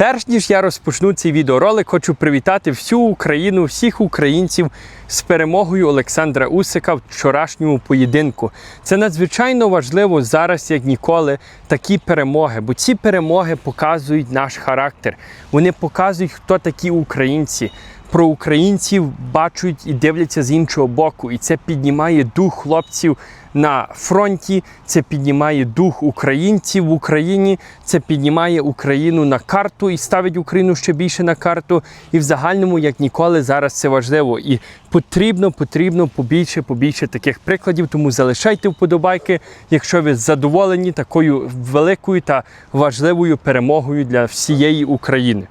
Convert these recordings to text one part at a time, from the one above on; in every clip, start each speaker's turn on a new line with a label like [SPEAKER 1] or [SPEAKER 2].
[SPEAKER 1] Перш ніж я розпочну цей відеоролик, хочу привітати всю Україну, всіх українців з перемогою Олександра Усика в вчорашньому поєдинку. Це надзвичайно важливо зараз, як ніколи, такі перемоги, бо ці перемоги показують наш характер. Вони показують, хто такі українці. Про українців бачать і дивляться з іншого боку, і це піднімає дух хлопців на фронті, це піднімає дух українців в Україні, це піднімає Україну на карту і ставить Україну ще більше на карту. І в загальному, як ніколи, зараз це важливо. І потрібно, потрібно побільше, побільше таких прикладів. Тому залишайте вподобайки, якщо ви задоволені такою великою та важливою перемогою для всієї України.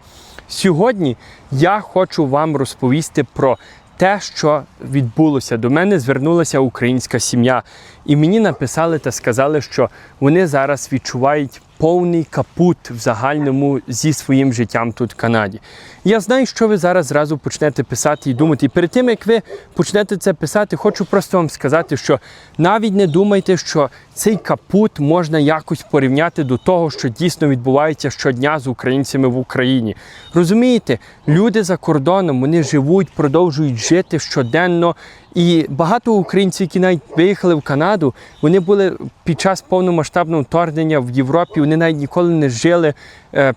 [SPEAKER 1] Сьогодні я хочу вам розповісти про те, що відбулося. До мене звернулася українська сім'я, і мені написали та сказали, що вони зараз відчувають повний капут в загальному зі своїм життям тут в Канаді. Я знаю, що ви зараз зразу почнете писати і думати. І перед тим як ви почнете це писати, хочу просто вам сказати, що навіть не думайте, що цей капут можна якось порівняти до того, що дійсно відбувається щодня з українцями в Україні. Розумієте, люди за кордоном вони живуть, продовжують жити щоденно. І багато українців, які навіть виїхали в Канаду, вони були під час повномасштабного вторгнення в Європі. Вони навіть ніколи не жили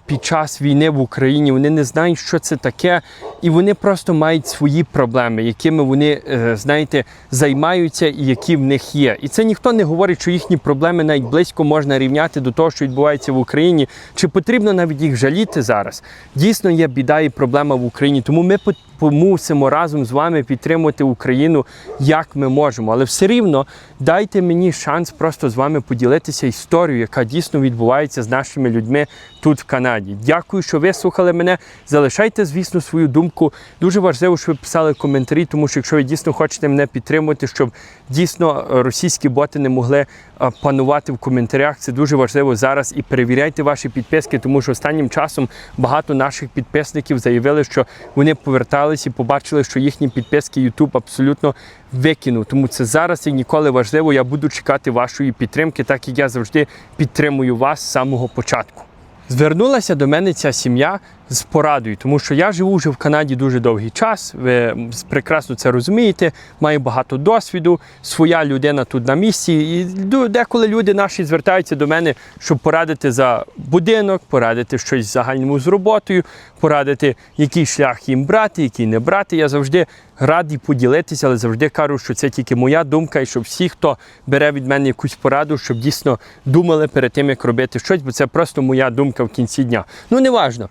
[SPEAKER 1] під час війни в Україні. Вони не знають, що це таке, і вони просто мають свої проблеми, якими вони, е, знаєте, займаються і які в них є. І це ніхто не говорить, що їхні проблеми навіть близько можна рівняти до того, що відбувається в Україні. Чи потрібно навіть їх жаліти зараз? Дійсно є біда і проблема в Україні. Тому ми мусимо разом з вами підтримувати Україну як ми можемо. Але все рівно дайте мені шанс просто з вами поділитися історією, яка дійсно відбувається з нашими людьми тут в Канаді. Дякую, що ви слухали мене. Залишайте, звісно, свою думку. Дуже важливо, щоб ви писали коментарі, тому що якщо ви дійсно хочете мене підтримати, щоб дійсно е, російські боти не могли е, панувати в коментарях. Це дуже важливо зараз. І перевіряйте ваші підписки, тому що останнім часом багато наших підписників заявили, що вони поверталися і побачили, що їхні підписки YouTube абсолютно викинув. Тому це зараз і ніколи важливо. Я буду чекати вашої підтримки, так як я завжди підтримую вас з самого початку. Звернулася до мене ця сім'я з порадою, тому що я живу вже в Канаді дуже довгий час. Ви прекрасно це розумієте. Маю багато досвіду, своя людина тут на місці. І деколи люди наші звертаються до мене, щоб порадити за будинок, порадити щось загальному з роботою, порадити, який шлях їм брати, який не брати. Я завжди радий поділитися, але завжди кажу, що це тільки моя думка, і щоб всі, хто бере від мене якусь пораду, щоб дійсно думали перед тим, як робити щось, бо це просто моя думка в кінці дня. Ну, неважно.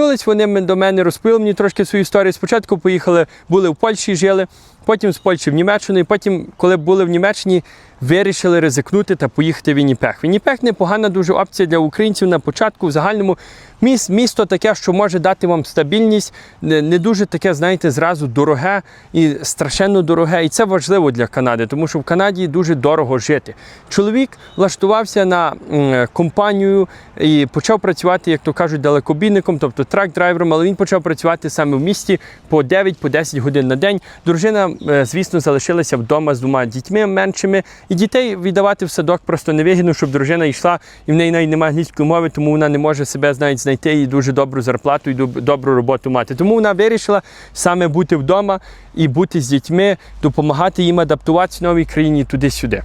[SPEAKER 1] Звернулись вони до мене, розповіли мені трошки свою історію. Спочатку поїхали, були в Польщі, жили, потім з Польщі в Німеччину, і потім, коли були в Німеччині, вирішили ризикнути та поїхати в Вінніпех. Вінніпех непогана дуже опція для українців на початку. В загальному міс- місто таке, що може дати вам стабільність, не, дуже таке, знаєте, зразу дороге і страшенно дороге. І це важливо для Канади, тому що в Канаді дуже дорого жити. Чоловік влаштувався на компанію і почав працювати, як то кажуть, далекобійником, тобто трак-драйвером, але він почав працювати саме в місті по 9-10 годин на день. Дружина, е, звісно, залишилася вдома з двома дітьми меншими, і дітей віддавати в садок просто невигідно, щоб дружина йшла, і в неї навіть немає англійської мови, тому вона не може себе навіть знайти і дуже добру зарплату і добру роботу мати. Тому вона вирішила саме бути вдома і бути з дітьми, допомагати їм адаптуватися в новій країні туди-сюди.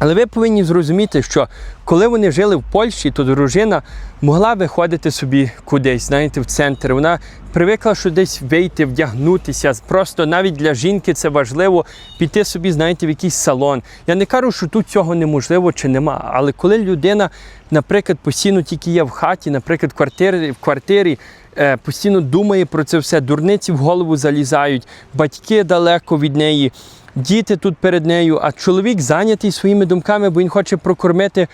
[SPEAKER 1] Але ви повинні зрозуміти, що коли вони жили в Польщі, то дружина могла виходити собі кудись, знаєте, в центр. Вона привикла, що десь вийти, вдягнутися. Просто навіть для жінки це важливо піти собі, знаєте, в якийсь салон. Я не кажу, що тут цього неможливо чи нема. Але коли людина, наприклад, постійно тільки є в хаті, наприклад, в квартирі, в квартирі е, постійно думає про це все, дурниці в голову залізають, батьки далеко від неї. Діти тут перед нею, а чоловік зайнятий своїми думками, бо він хоче прокормити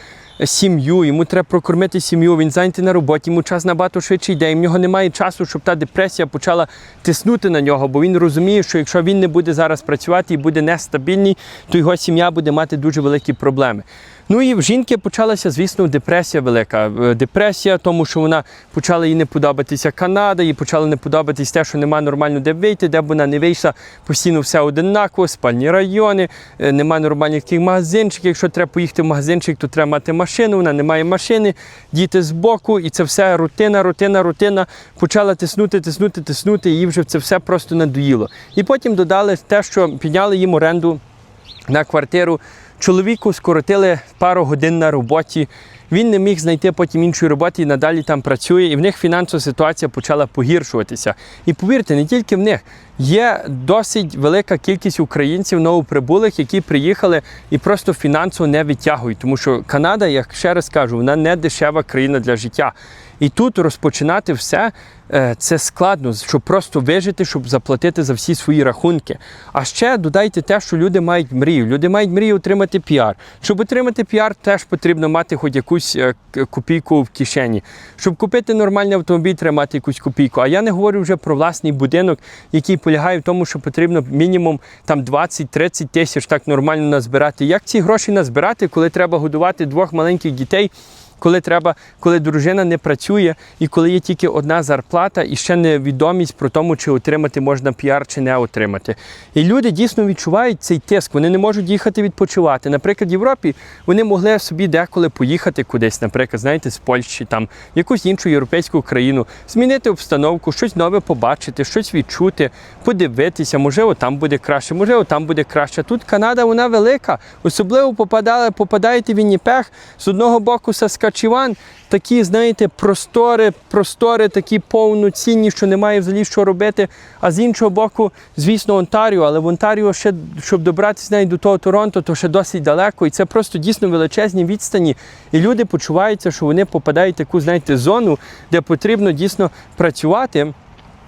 [SPEAKER 1] сім'ю, йому треба прокормити сім'ю, він зайнятий на роботі, йому час набагато швидше йде. І в нього немає часу, щоб та депресія почала тиснути на нього, бо він розуміє, що якщо він не буде зараз працювати і буде нестабільний, то його сім'я буде мати дуже великі проблеми. Ну і в жінки почалася, звісно, депресія велика. Е, Депресія, тому що вона почала їй не подобатися Канада, їй почало не подобатись те, що немає нормально де вийти, де б вона не вийшла, постійно все одинаково, спальні райони, е, немає нормальних таких магазинчиків. Якщо треба поїхати в магазинчик, то треба мати машину, вона не має машини, діти збоку, і це все рутина, рутина, рутина. Почала тиснути, тиснути, тиснути, і їй вже це все просто надоїло. І потім додали те, що підняли їм оренду на квартиру. Чоловіку скоротили пару годин на роботі. Він не міг знайти потім іншої роботи і надалі там працює, і в них фінансова ситуація почала погіршуватися. І повірте, не тільки в них. Є досить велика кількість українців новоприбулих, які приїхали і просто фінансово не витягують, тому що Канада, як ще раз кажу, вона не дешева країна для життя. І тут розпочинати все е, це складно, щоб просто вижити, щоб заплатити за всі свої рахунки. А ще додайте те, що люди мають мрію. Люди мають мрію отримати піар. Щоб отримати піар, теж потрібно мати хоч якусь е, копійку в кишені. Щоб купити нормальний автомобіль, треба мати якусь копійку. А я не говорю вже про власний будинок, який полягає в тому, що потрібно мінімум там 20-30 тисяч так нормально назбирати. Як ці гроші назбирати, коли треба годувати двох маленьких дітей? Коли треба, коли дружина не працює, і коли є тільки одна зарплата, і ще невідомість про тому, чи отримати можна піар, чи не отримати. І люди дійсно відчувають цей тиск. Вони не можуть їхати відпочивати. Наприклад, в Європі вони могли собі деколи поїхати кудись, наприклад, знаєте, з Польщі, там якусь іншу європейську країну, змінити обстановку, щось нове побачити, щось відчути, подивитися. Можливо, там буде краще, можливо, там буде краще. Тут Канада вона велика. Особливо попадали, попадаєте в Вінніпех, з одного боку Саскачеван, такі, знаєте, простори, простори такі повноцінні, що немає взагалі що робити. А з іншого боку, звісно, Онтаріо, але в Онтаріо ще, щоб добратися навіть до того Торонто, то ще досить далеко. І це просто дійсно величезні відстані. І люди почуваються, що вони попадають в таку, знаєте, зону, де потрібно дійсно працювати.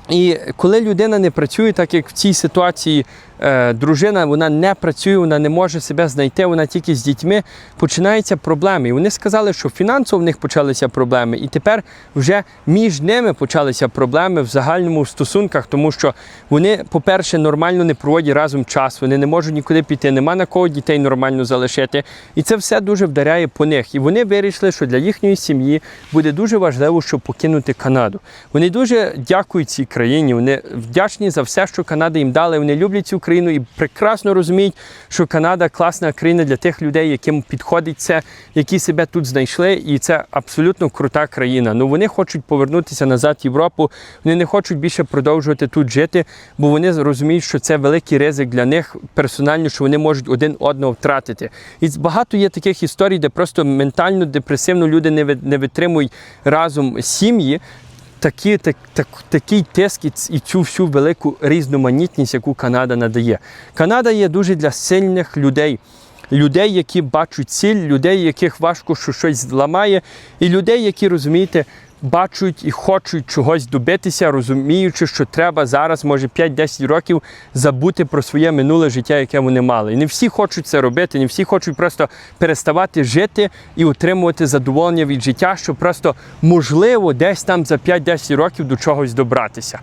[SPEAKER 1] І коли людина не працює, так як в цій ситуації дружина вона не працює, вона не може себе знайти, вона тільки з дітьми, починаються проблеми. І вони сказали, що фінансово в них почалися проблеми, і тепер вже між ними почалися проблеми в загальному стосунках, тому що вони, по-перше, нормально не проводять разом час, вони не можуть нікуди піти, нема на кого дітей нормально залишити. І це все дуже вдаряє по них. І вони вирішили, що для їхньої сім'ї буде дуже важливо, щоб покинути Канаду. Вони дуже дякують цій країні. Вони вдячні за все, що Канада їм дала. Вони люблять цю країну і прекрасно розуміють, що Канада класна країна для тих людей, яким підходить це, які себе тут знайшли, і це абсолютно крута країна. Ну вони хочуть повернутися назад в Європу. Вони не хочуть більше продовжувати тут жити, бо вони розуміють, що це великий ризик для них персонально, що вони можуть один одного втратити. І багато є таких історій, де просто ментально депресивно люди не витримують разом сім'ї такі, так, так, такий тиск і, цю всю велику різноманітність, яку Канада надає. Канада є дуже для сильних людей. Людей, які бачать ціль, людей, яких важко що щось зламає, і людей, які розумієте, бачать і хочуть чогось добитися, розуміючи, що треба зараз, може 5-10 років, забути про своє минуле життя, яке вони мали. І не всі хочуть це робити, не всі хочуть просто переставати жити і отримувати задоволення від життя, що просто можливо десь там за 5-10 років до чогось добратися.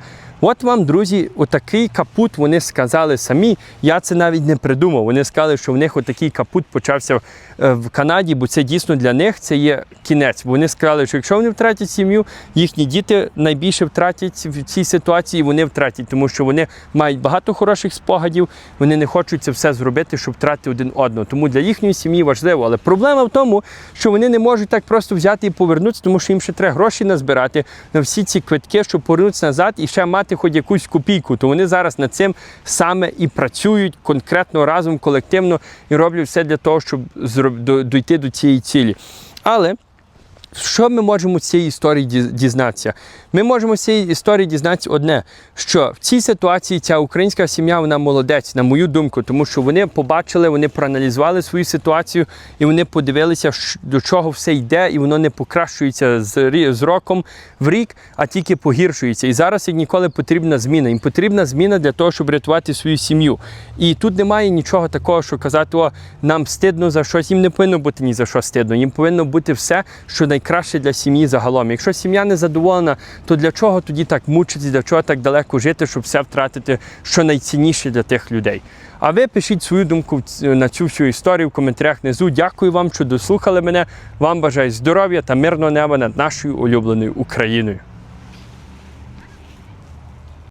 [SPEAKER 1] От вам, друзі, отакий капут вони сказали самі. Я це навіть не придумав. Вони сказали, що в них отакий капут почався е, в Канаді, бо це дійсно для них це є кінець. Вони сказали, що якщо вони втратять сім'ю, їхні діти найбільше втратять в цій ситуації, вони втратять, тому що вони мають багато хороших спогадів, вони не хочуть це все зробити, щоб втратити один одного. Тому для їхньої сім'ї важливо. Але проблема в тому, що вони не можуть так просто взяти і повернутися, тому що їм ще треба гроші назбирати на всі ці квитки, щоб повернутися назад і ще мати хоч якусь копійку. То вони зараз над цим саме і працюють конкретно разом, колективно і роблять все для того, щоб зроб- до- дійти до цієї цілі. Але що ми можемо цієї історії дізнатися? Ми можемо цієї історії дізнатися одне, що в цій ситуації ця українська сім'я вона молодець, на мою думку, тому що вони побачили, вони проаналізували свою ситуацію і вони подивилися, до чого все йде, і воно не покращується з, з роком в рік, а тільки погіршується. І зараз як ніколи потрібна зміна. Їм потрібна зміна для того, щоб рятувати свою сім'ю. І тут немає нічого такого, що казати, о, нам стидно за щось. Їм не повинно бути ні за що стидно. Їм повинно бути все, що найкраще найкраще для сім'ї загалом. Якщо сім'я не задоволена, то для чого тоді так мучитися, для чого так далеко жити, щоб все втратити, що найцінніше для тих людей? А ви пишіть свою думку на цю всю історію в коментарях внизу. Дякую вам, що дослухали мене. Вам бажаю здоров'я та мирного неба над нашою улюбленою Україною.